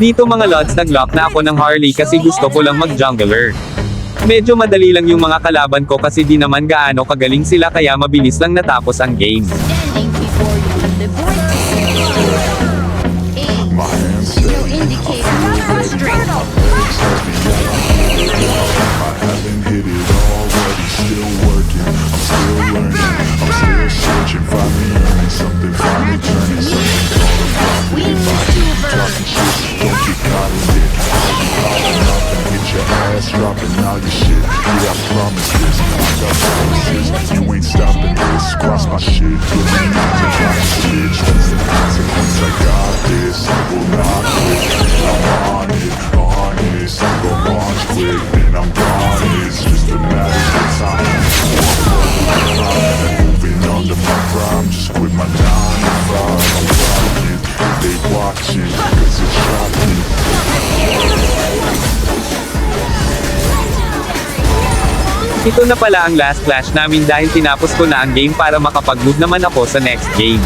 Dito mga lods nag-lock na ako ng Harley kasi gusto ko lang mag-jungler. Medyo madali lang yung mga kalaban ko kasi di naman gaano kagaling sila kaya mabilis lang natapos ang game. Cross my shit. Ito na pala ang last flash namin dahil tinapos ko na ang game para makapag-move naman ako sa next game.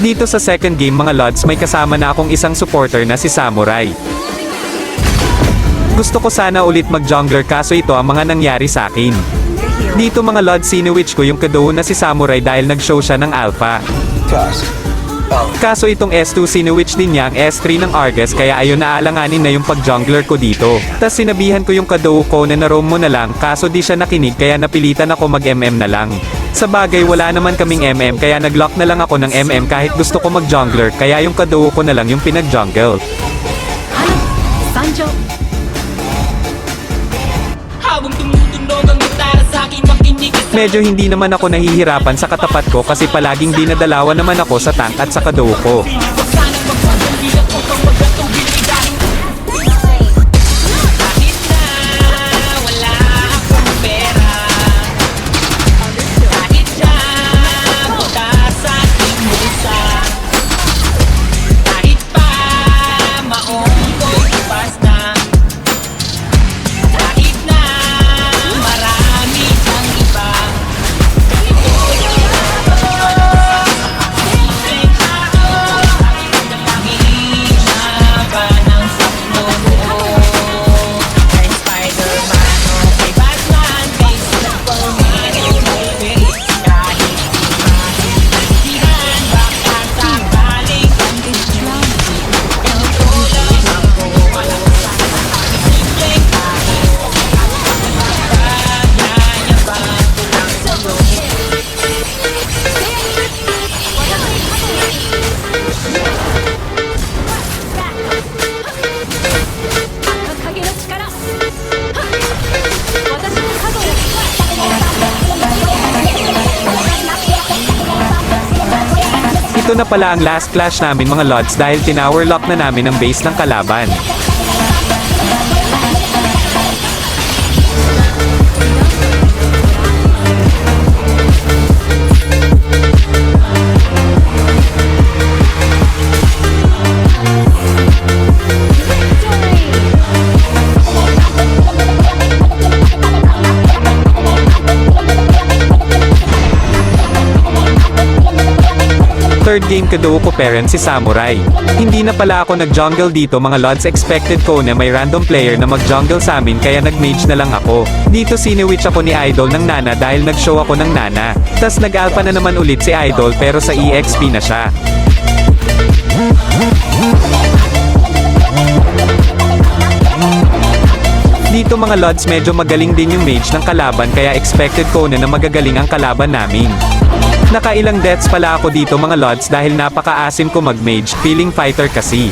Dito sa second game mga lods may kasama na akong isang supporter na si Samurai. Gusto ko sana ulit mag-jungler kaso ito ang mga nangyari sa akin. Dito mga lods sinuwitch ko yung kadoon na si Samurai dahil nag-show siya ng alpha. Kaso itong S2 sinuwitch din niya ang S3 ng Argus kaya ayun naalanganin na yung pag-jungler ko dito. Tas sinabihan ko yung kadow ko na naroam mo na lang kaso di siya nakinig kaya napilitan ako mag-MM na lang. Sa bagay wala naman kaming MM kaya nag-lock na lang ako ng MM kahit gusto ko mag-jungler kaya yung kadow ko na lang yung pinag-jungle. Medyo hindi naman ako nahihirapan sa katapat ko kasi palaging dinadalawan naman ako sa tank at sa kadow ko. Ito na pala ang last clash namin mga lods dahil tinower lock na namin ang base ng kalaban. Third game kaduo ko parent si Samurai. Hindi na pala ako nag-jungle dito mga lods expected ko na may random player na mag-jungle sa amin kaya nag-mage na lang ako. Dito siniwitch ako ni Idol ng Nana dahil nag-show ako ng Nana. Tas nag-alpha na naman ulit si Idol pero sa EXP na siya. Dito mga lods medyo magaling din yung mage ng kalaban kaya expected ko na na magagaling ang kalaban namin. Nakailang deaths pala ako dito mga lods dahil napaka-asim ko mag-mage, feeling fighter kasi.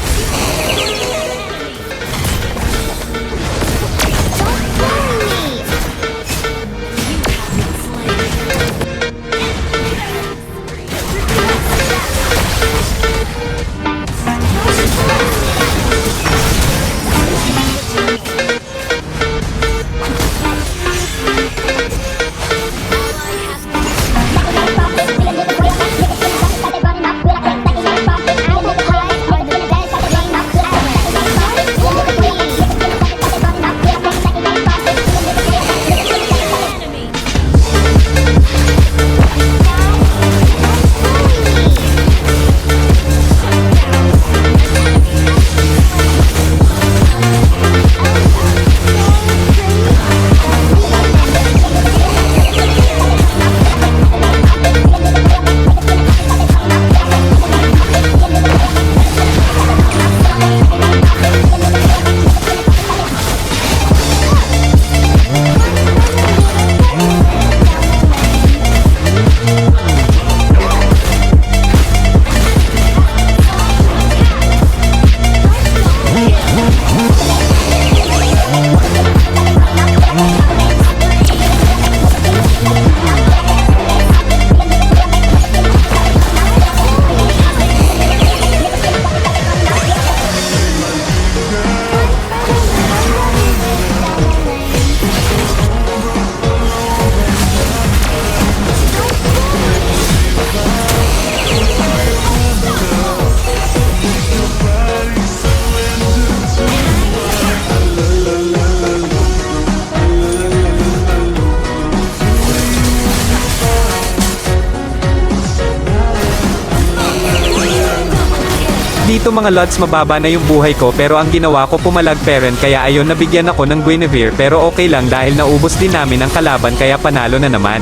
Dito mga lods mababa na yung buhay ko pero ang ginawa ko pumalag parent kaya ayon nabigyan ako ng Guinevere pero okay lang dahil naubos din namin ang kalaban kaya panalo na naman.